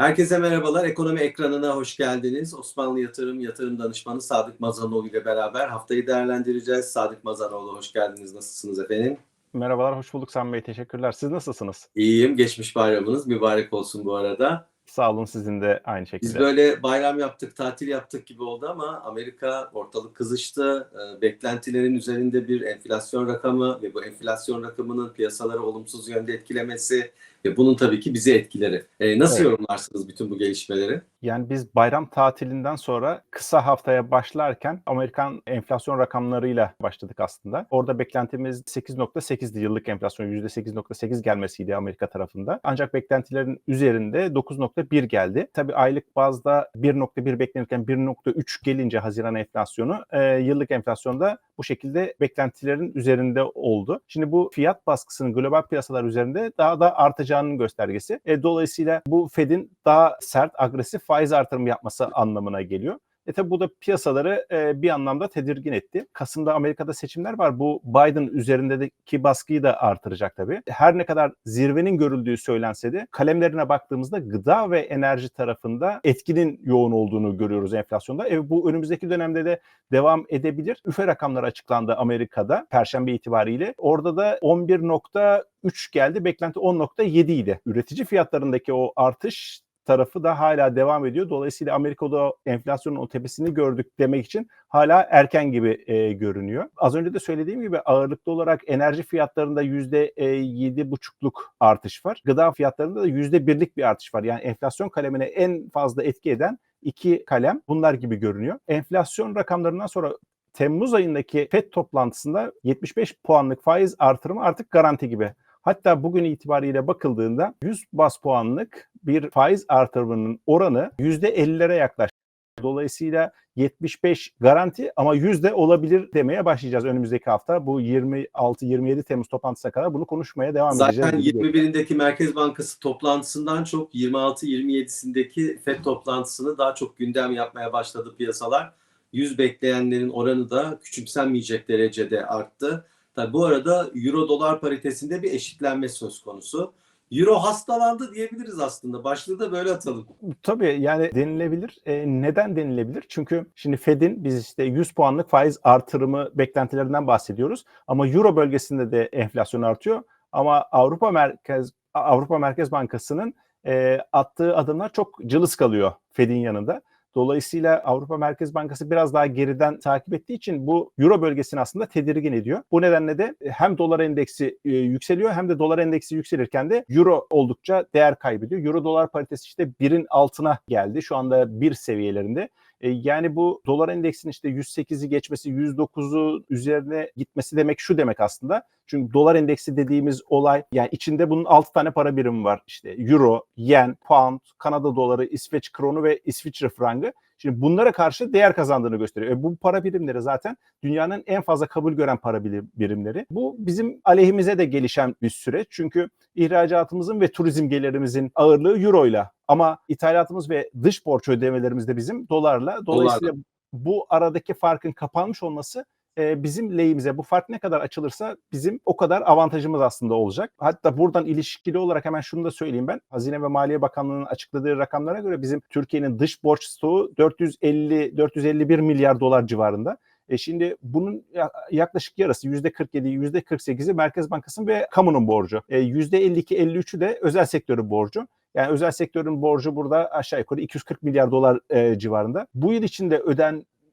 Herkese merhabalar. Ekonomi ekranına hoş geldiniz. Osmanlı Yatırım Yatırım Danışmanı Sadık Mazanoğlu ile beraber haftayı değerlendireceğiz. Sadık Mazanoğlu hoş geldiniz. Nasılsınız efendim? Merhabalar, hoş bulduk Sami Bey. Teşekkürler. Siz nasılsınız? İyiyim. Geçmiş bayramınız mübarek olsun bu arada. Sağ olun sizin de aynı şekilde. Biz böyle bayram yaptık, tatil yaptık gibi oldu ama Amerika ortalık kızıştı. Ee, Beklentilerin üzerinde bir enflasyon rakamı ve bu enflasyon rakamının piyasaları olumsuz yönde etkilemesi ve bunun tabii ki bizi etkileri. Ee, nasıl Evet. yorumlarsınız bütün bu gelişmeleri? Yani biz bayram tatilinden sonra kısa haftaya başlarken Amerikan enflasyon rakamlarıyla başladık aslında. Orada beklentimiz 8.8'di yıllık enflasyon %8.8 gelmesiydi Amerika tarafında. Ancak beklentilerin üzerinde 9.1 geldi. Tabii aylık bazda 1.1 beklenirken 1.3 gelince Haziran enflasyonu e, yıllık enflasyonda bu şekilde beklentilerin üzerinde oldu. Şimdi bu fiyat baskısının global piyasalar üzerinde daha da artacağının göstergesi. E, dolayısıyla bu Fed'in daha sert, agresif faiz artırımı yapması anlamına geliyor. E tabi bu da piyasaları e, bir anlamda tedirgin etti. Kasım'da Amerika'da seçimler var. Bu Biden üzerindeki baskıyı da artıracak tabii. Her ne kadar zirvenin görüldüğü söylense de kalemlerine baktığımızda gıda ve enerji tarafında etkinin yoğun olduğunu görüyoruz enflasyonda. E, bu önümüzdeki dönemde de devam edebilir. Üfe rakamlar açıklandı Amerika'da Perşembe itibariyle. Orada da 11.3 geldi. Beklenti 10.7 idi. Üretici fiyatlarındaki o artış tarafı da hala devam ediyor. Dolayısıyla Amerika'da enflasyonun o tepesini gördük demek için hala erken gibi e, görünüyor. Az önce de söylediğim gibi ağırlıklı olarak enerji fiyatlarında %7,5'luk artış var. Gıda fiyatlarında da %1'lik bir artış var. Yani enflasyon kalemine en fazla etki eden iki kalem bunlar gibi görünüyor. Enflasyon rakamlarından sonra Temmuz ayındaki FED toplantısında 75 puanlık faiz artırımı artık garanti gibi. Hatta bugün itibariyle bakıldığında 100 bas puanlık bir faiz artırımının oranı %50'lere yaklaştı. Dolayısıyla 75 garanti ama yüzde olabilir demeye başlayacağız önümüzdeki hafta. Bu 26-27 Temmuz toplantısına kadar bunu konuşmaya devam edeceğiz. Zaten gibi görünüyor. 21'indeki Merkez Bankası toplantısından çok 26-27'sindeki FED toplantısını daha çok gündem yapmaya başladı piyasalar. 100 bekleyenlerin oranı da küçümsenmeyecek derecede arttı. Tabi bu arada Euro dolar paritesinde bir eşitlenme söz konusu. Euro hastalandı diyebiliriz aslında. Başlığı da böyle atalım. Tabii yani denilebilir. E, neden denilebilir? Çünkü şimdi Fed'in biz işte 100 puanlık faiz artırımı beklentilerinden bahsediyoruz. Ama Euro bölgesinde de enflasyon artıyor. Ama Avrupa Merkez Avrupa Merkez Bankası'nın e, attığı adımlar çok cılız kalıyor Fed'in yanında. Dolayısıyla Avrupa Merkez Bankası biraz daha geriden takip ettiği için bu Euro bölgesini aslında tedirgin ediyor. Bu nedenle de hem dolar endeksi e, yükseliyor hem de dolar endeksi yükselirken de Euro oldukça değer kaybediyor. Euro dolar paritesi işte birin altına geldi. Şu anda bir seviyelerinde. E, Yani bu dolar endeksinin işte 108'i geçmesi, 109'u üzerine gitmesi demek şu demek aslında. Çünkü dolar endeksi dediğimiz olay yani içinde bunun 6 tane para birimi var. İşte euro, yen, pound, Kanada doları, İsveç kronu ve İsviçre frangı. Şimdi bunlara karşı değer kazandığını gösteriyor. E bu para birimleri zaten dünyanın en fazla kabul gören para birim- birimleri. Bu bizim aleyhimize de gelişen bir süreç. Çünkü ihracatımızın ve turizm gelirimizin ağırlığı euroyla ama ithalatımız ve dış borç ödemelerimiz de bizim dolarla. Dolayısıyla bu aradaki farkın kapanmış olması e, bizim lehimize. Bu fark ne kadar açılırsa bizim o kadar avantajımız aslında olacak. Hatta buradan ilişkili olarak hemen şunu da söyleyeyim ben. Hazine ve Maliye Bakanlığı'nın açıkladığı rakamlara göre bizim Türkiye'nin dış borç stoğu 450 451 milyar dolar civarında. E şimdi bunun ya- yaklaşık yarısı %47, %48'i Merkez Bankası'nın ve kamunun borcu. E %52-53'ü de özel sektörün borcu. Yani özel sektörün borcu burada aşağı yukarı 240 milyar dolar e, civarında. Bu yıl içinde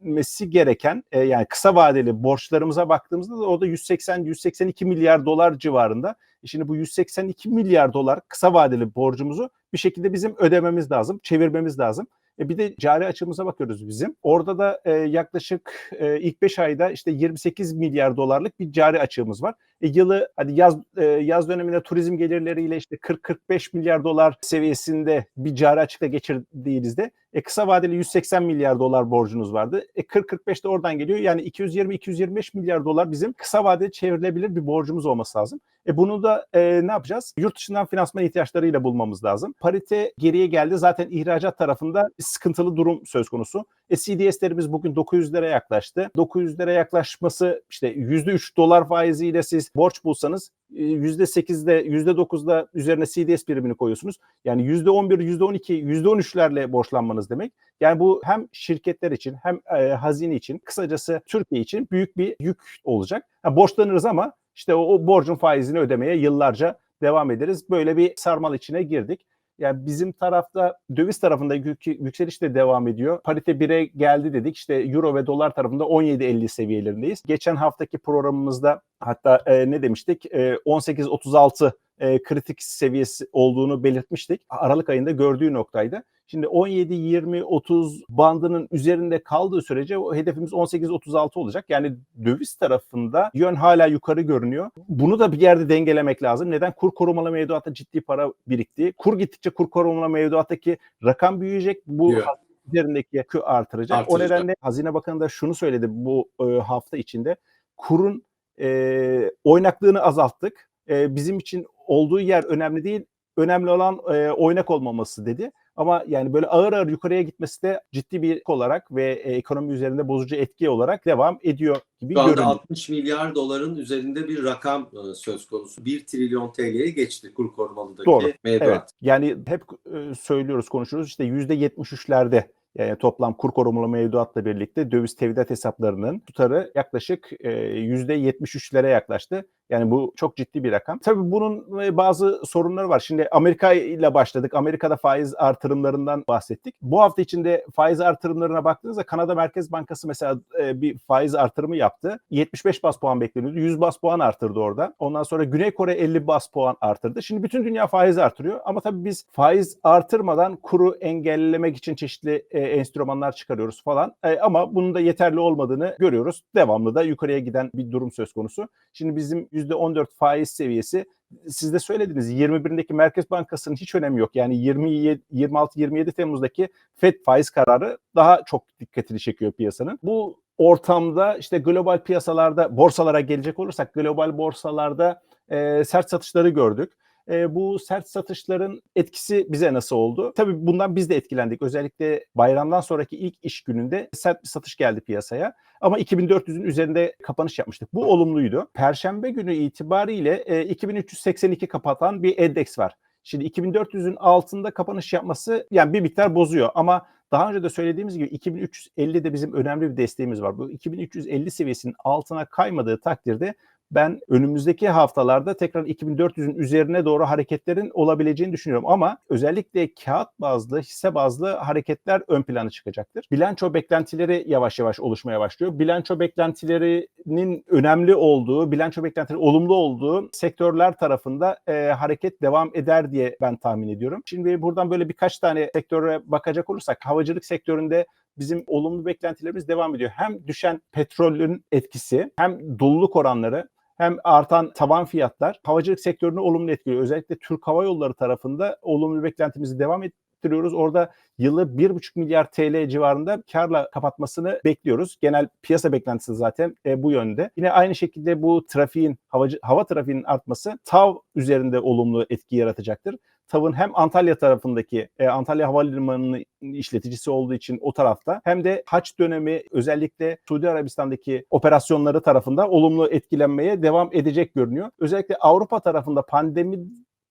ödenmesi gereken e, yani kısa vadeli borçlarımıza baktığımızda da o da 180-182 milyar dolar civarında. E Şimdi bu 182 milyar dolar kısa vadeli borcumuzu bir şekilde bizim ödememiz lazım, çevirmemiz lazım. E bir de cari açığımıza bakıyoruz bizim. Orada da e, yaklaşık e, ilk 5 ayda işte 28 milyar dolarlık bir cari açığımız var. E, yılı hadi yaz e, yaz döneminde turizm gelirleriyle işte 40-45 milyar dolar seviyesinde bir cari açıkla geçirdiğinizde e, kısa vadeli 180 milyar dolar borcunuz vardı. E 40-45 de oradan geliyor. Yani 220-225 milyar dolar bizim kısa vadeli çevrilebilir bir borcumuz olması lazım. E bunu da e, ne yapacağız? Yurt dışından finansman ihtiyaçlarıyla bulmamız lazım. Parite geriye geldi. Zaten ihracat tarafında sıkıntılı durum söz konusu. E, CDS'lerimiz bugün 900'lere yaklaştı. 900'lere yaklaşması işte %3 dolar faiziyle siz borç bulsanız e, %8'de %9'da üzerine CDS primini koyuyorsunuz. Yani %11, %12, %13'lerle borçlanmanız demek. Yani bu hem şirketler için hem e, hazine için kısacası Türkiye için büyük bir yük olacak. Ha, borçlanırız ama işte o, o borcun faizini ödemeye yıllarca devam ederiz. Böyle bir sarmal içine girdik. Yani bizim tarafta döviz tarafında yük- yükseliş de devam ediyor. Parite 1'e geldi dedik. İşte euro ve dolar tarafında 17.50 seviyelerindeyiz. Geçen haftaki programımızda hatta e, ne demiştik? E, 18.36 e, kritik seviyesi olduğunu belirtmiştik. Aralık ayında gördüğü noktaydı. Şimdi 17, 20, 30 bandının üzerinde kaldığı sürece o hedefimiz 18, 36 olacak. Yani döviz tarafında yön hala yukarı görünüyor. Bunu da bir yerde dengelemek lazım. Neden? Kur korumalı mevduatta ciddi para birikti. Kur gittikçe kur korumalı mevduattaki rakam büyüyecek. Bu Büyüyor. üzerindeki yükü artıracak. O nedenle Hazine Bakanı da şunu söyledi bu e, hafta içinde. Kurun e, oynaklığını azalttık. E, bizim için olduğu yer önemli değil. Önemli olan e, oynak olmaması dedi. Ama yani böyle ağır ağır yukarıya gitmesi de ciddi bir olarak ve e, ekonomi üzerinde bozucu etki olarak devam ediyor gibi Şu anda görünüyor. 60 milyar doların üzerinde bir rakam e, söz konusu. 1 trilyon TL'ye geçti kur korumalıdaki Doğru. mevduat. Evet. Yani hep e, söylüyoruz, konuşuyoruz. İşte %73'lerde yani toplam kur korumalı mevduatla birlikte döviz tevdiat hesaplarının tutarı yaklaşık e, %73'lere yaklaştı. Yani bu çok ciddi bir rakam. Tabii bunun e, bazı sorunları var. Şimdi Amerika ile başladık. Amerika'da faiz artırımlarından bahsettik. Bu hafta içinde faiz artırımlarına baktığınızda Kanada Merkez Bankası mesela e, bir faiz artırımı yaptı. 75 bas puan bekleniyordu. 100 bas puan artırdı orada. Ondan sonra Güney Kore 50 bas puan artırdı. Şimdi bütün dünya faiz artırıyor. Ama tabii biz faiz artırmadan kuru engellemek için çeşitli e, enstrümanlar çıkarıyoruz falan. Ama bunun da yeterli olmadığını görüyoruz. Devamlı da yukarıya giden bir durum söz konusu. Şimdi bizim %14 faiz seviyesi siz de söylediniz 21'indeki Merkez Bankası'nın hiç önemi yok. Yani 27 26-27 Temmuz'daki FED faiz kararı daha çok dikkatini çekiyor piyasanın. Bu ortamda işte global piyasalarda borsalara gelecek olursak global borsalarda e, sert satışları gördük. E, bu sert satışların etkisi bize nasıl oldu? Tabii bundan biz de etkilendik. Özellikle bayramdan sonraki ilk iş gününde sert bir satış geldi piyasaya. Ama 2400'ün üzerinde kapanış yapmıştık. Bu olumluydu. Perşembe günü itibariyle e, 2382 kapatan bir endeks var. Şimdi 2400'ün altında kapanış yapması yani bir miktar bozuyor ama daha önce de söylediğimiz gibi 2350 de bizim önemli bir desteğimiz var. Bu 2350 seviyesinin altına kaymadığı takdirde ben önümüzdeki haftalarda tekrar 2400'ün üzerine doğru hareketlerin olabileceğini düşünüyorum. Ama özellikle kağıt bazlı, hisse bazlı hareketler ön plana çıkacaktır. Bilanço beklentileri yavaş yavaş oluşmaya başlıyor. Bilanço beklentilerinin önemli olduğu, bilanço beklentileri olumlu olduğu sektörler tarafında e, hareket devam eder diye ben tahmin ediyorum. Şimdi buradan böyle birkaç tane sektöre bakacak olursak havacılık sektöründe bizim olumlu beklentilerimiz devam ediyor. Hem düşen petrolün etkisi hem doluluk oranları hem artan taban fiyatlar havacılık sektörünü olumlu etkiliyor. Özellikle Türk Hava Yolları tarafında olumlu beklentimizi devam ettiriyoruz. Orada yılı 1,5 milyar TL civarında karla kapatmasını bekliyoruz. Genel piyasa beklentisi zaten e, bu yönde. Yine aynı şekilde bu trafiğin, havacı, hava trafiğinin artması TAV üzerinde olumlu etki yaratacaktır. TAV'ın hem Antalya tarafındaki e, Antalya Havalimanı'nın işleticisi olduğu için o tarafta hem de haç dönemi özellikle Suudi Arabistan'daki operasyonları tarafında olumlu etkilenmeye devam edecek görünüyor. Özellikle Avrupa tarafında pandemi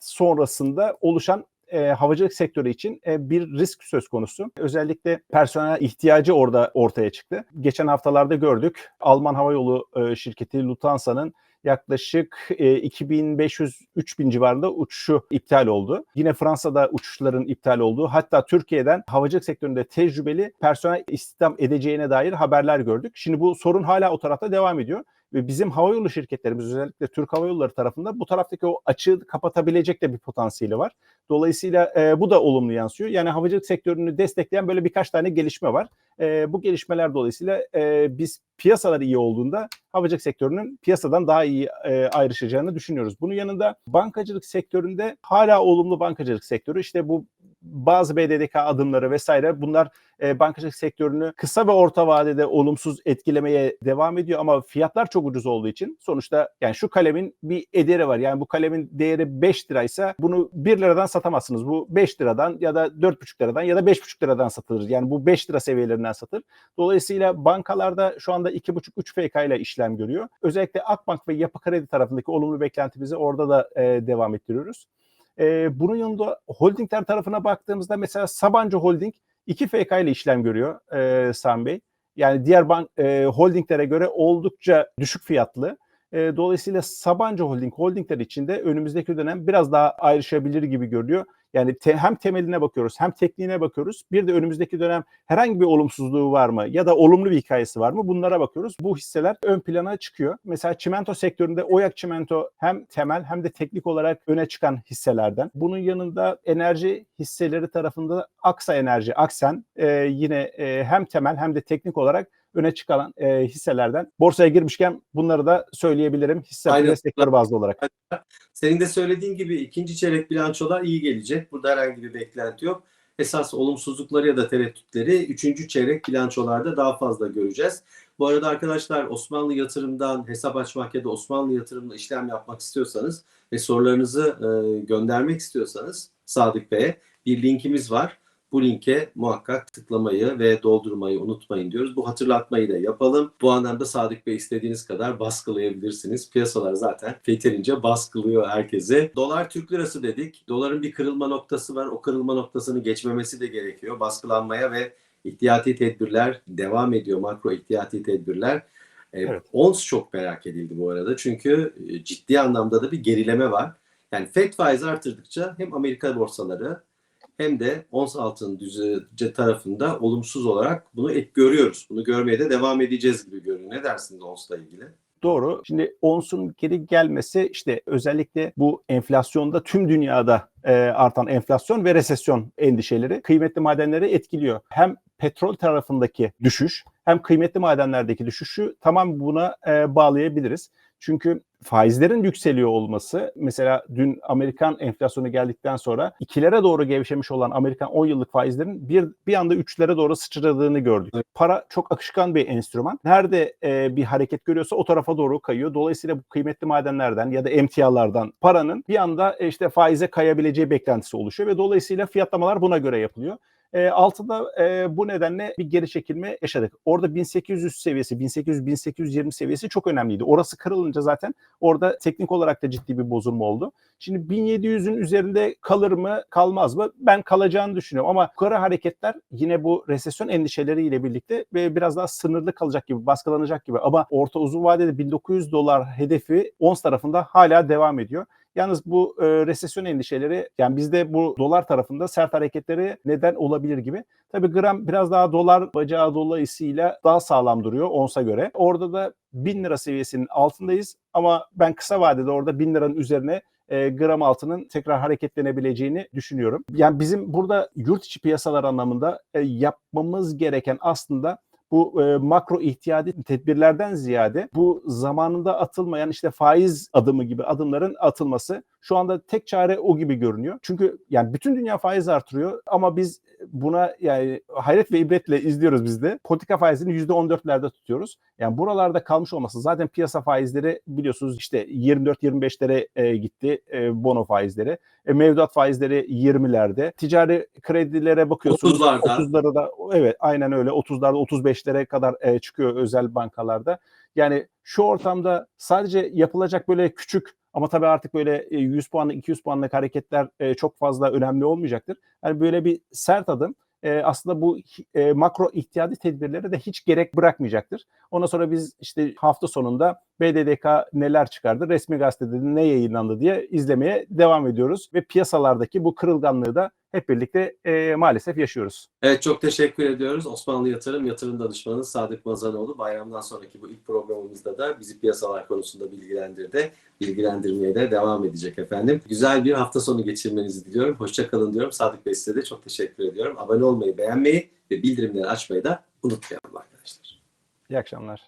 sonrasında oluşan e, havacılık sektörü için e, bir risk söz konusu. Özellikle personel ihtiyacı orada ortaya çıktı. Geçen haftalarda gördük. Alman havayolu e, şirketi Lufthansa'nın yaklaşık e, 2500-3000 civarında uçuşu iptal oldu. Yine Fransa'da uçuşların iptal olduğu hatta Türkiye'den havacılık sektöründe tecrübeli personel istihdam edeceğine dair haberler gördük. Şimdi bu sorun hala o tarafta devam ediyor ve bizim havayolu şirketlerimiz özellikle Türk Hava Yolları tarafında bu taraftaki o açığı kapatabilecek de bir potansiyeli var. Dolayısıyla e, bu da olumlu yansıyor. Yani havacılık sektörünü destekleyen böyle birkaç tane gelişme var. E, bu gelişmeler dolayısıyla e, biz piyasalar iyi olduğunda havacılık sektörünün piyasadan daha iyi e, ayrışacağını düşünüyoruz. Bunun yanında bankacılık sektöründe hala olumlu bankacılık sektörü işte bu bazı BDDK adımları vesaire bunlar e, bankacılık sektörünü kısa ve orta vadede olumsuz etkilemeye devam ediyor ama fiyatlar çok ucuz olduğu için sonuçta yani şu kalemin bir ederi var. Yani bu kalemin değeri 5 liraysa bunu 1 liradan satamazsınız. Bu 5 liradan ya da 4,5 liradan ya da 5,5 liradan satılır. Yani bu 5 lira seviyelerinden satılır. Dolayısıyla bankalarda şu anda 2,5-3 FK ile işlem görüyor. Özellikle Akbank ve Yapı Kredi tarafındaki olumlu beklentimizi orada da e, devam ettiriyoruz. E, bunun yanında holdingler tarafına baktığımızda mesela Sabancı Holding 2 FK ile işlem görüyor e, Sami Bey. Yani diğer bank e, holdinglere göre oldukça düşük fiyatlı. E, dolayısıyla Sabancı Holding holdingler içinde önümüzdeki dönem biraz daha ayrışabilir gibi görünüyor. Yani te, hem temeline bakıyoruz hem tekniğine bakıyoruz. Bir de önümüzdeki dönem herhangi bir olumsuzluğu var mı ya da olumlu bir hikayesi var mı bunlara bakıyoruz. Bu hisseler ön plana çıkıyor. Mesela çimento sektöründe Oyak Çimento hem temel hem de teknik olarak öne çıkan hisselerden. Bunun yanında enerji hisseleri tarafında Aksa Enerji, Aksen e, yine e, hem temel hem de teknik olarak öne çıkan e, hisselerden. Borsaya girmişken bunları da söyleyebilirim hisse ve sektör bazlı olarak. Senin de söylediğin gibi ikinci çeyrek bilançolar iyi gelecek. Burada herhangi bir beklenti yok. Esas olumsuzlukları ya da tereddütleri üçüncü çeyrek bilançolarda daha fazla göreceğiz. Bu arada arkadaşlar Osmanlı yatırımdan hesap açmak ya da Osmanlı yatırımla işlem yapmak istiyorsanız ve sorularınızı e, göndermek istiyorsanız Sadık Bey'e bir linkimiz var. Bu linke muhakkak tıklamayı ve doldurmayı unutmayın diyoruz. Bu hatırlatmayı da yapalım. Bu anlamda Sadık Bey istediğiniz kadar baskılayabilirsiniz. Piyasalar zaten yeterince baskılıyor herkese. Dolar Türk lirası dedik. Doların bir kırılma noktası var. O kırılma noktasını geçmemesi de gerekiyor. Baskılanmaya ve ihtiyati tedbirler devam ediyor. Makro ihtiyati tedbirler. Ee, Evet. Ons çok merak edildi bu arada. Çünkü e, ciddi anlamda da bir gerileme var. Yani FED faiz artırdıkça hem Amerika borsaları hem de ons altın düzece tarafında olumsuz olarak bunu et görüyoruz. Bunu görmeye de devam edeceğiz gibi görünüyor. Ne dersiniz onsla ilgili? Doğru. Şimdi onsun geri gelmesi işte özellikle bu enflasyonda tüm dünyada e, artan enflasyon ve resesyon endişeleri kıymetli madenleri etkiliyor. Hem petrol tarafındaki düşüş hem kıymetli madenlerdeki düşüşü tamam buna e, bağlayabiliriz. Çünkü faizlerin yükseliyor olması mesela dün Amerikan enflasyonu geldikten sonra ikilere doğru gevşemiş olan Amerikan 10 yıllık faizlerin bir bir anda üçlere doğru sıçradığını gördük. Para çok akışkan bir enstrüman. Nerede e, bir hareket görüyorsa o tarafa doğru kayıyor. Dolayısıyla bu kıymetli madenlerden ya da emtialardan paranın bir anda e, işte faize kayabileceği beklentisi oluşuyor ve dolayısıyla fiyatlamalar buna göre yapılıyor. E, altında e, bu nedenle bir geri çekilme yaşadık. Orada 1800 seviyesi, 1800-1820 seviyesi çok önemliydi. Orası kırılınca zaten orada teknik olarak da ciddi bir bozulma oldu. Şimdi 1700'ün üzerinde kalır mı, kalmaz mı? Ben kalacağını düşünüyorum ama yukarı hareketler yine bu resesyon endişeleriyle birlikte ve biraz daha sınırlı kalacak gibi, baskılanacak gibi. Ama orta uzun vadede 1900 dolar hedefi ons tarafında hala devam ediyor. Yalnız bu e, resesyon endişeleri yani bizde bu dolar tarafında sert hareketleri neden olabilir gibi. Tabii gram biraz daha dolar bacağı dolayısıyla daha sağlam duruyor onsa göre. Orada da 1000 lira seviyesinin altındayız ama ben kısa vadede orada 1000 liranın üzerine e, gram altının tekrar hareketlenebileceğini düşünüyorum. Yani bizim burada yurt içi piyasalar anlamında e, yapmamız gereken aslında bu e, makro ihtiyadi tedbirlerden ziyade bu zamanında atılmayan işte faiz adımı gibi adımların atılması şu anda tek çare o gibi görünüyor. Çünkü yani bütün dünya faiz artırıyor ama biz buna yani hayret ve ibretle izliyoruz biz de. Politika faizini %14'lerde tutuyoruz. Yani buralarda kalmış olması zaten piyasa faizleri biliyorsunuz işte 24-25'lere e, gitti e, bono faizleri. E, mevduat faizleri 20'lerde. Ticari kredilere bakıyorsunuz 30'larda. 30'lara da evet aynen öyle 30'larda 35'lere kadar e, çıkıyor özel bankalarda. Yani şu ortamda sadece yapılacak böyle küçük ama tabii artık böyle e, 100 puanlık 200 puanlık hareketler e, çok fazla önemli olmayacaktır. Yani böyle bir sert adım e, aslında bu e, makro ihtiyadi tedbirlere de hiç gerek bırakmayacaktır. Ondan sonra biz işte hafta sonunda BDDK neler çıkardı, resmi gazetede ne yayınlandı diye izlemeye devam ediyoruz. Ve piyasalardaki bu kırılganlığı da hep birlikte e, maalesef yaşıyoruz. Evet çok teşekkür ediyoruz. Osmanlı Yatırım Yatırım Danışmanı Sadık Mazanoğlu bayramdan sonraki bu ilk programımızda da bizi piyasalar konusunda bilgilendirdi. Bilgilendirmeye de devam edecek efendim. Güzel bir hafta sonu geçirmenizi diliyorum. Hoşça kalın diyorum. Sadık Bey size de çok teşekkür ediyorum. Abone olmayı, beğenmeyi ve bildirimleri açmayı da unutmayalım arkadaşlar. İyi akşamlar.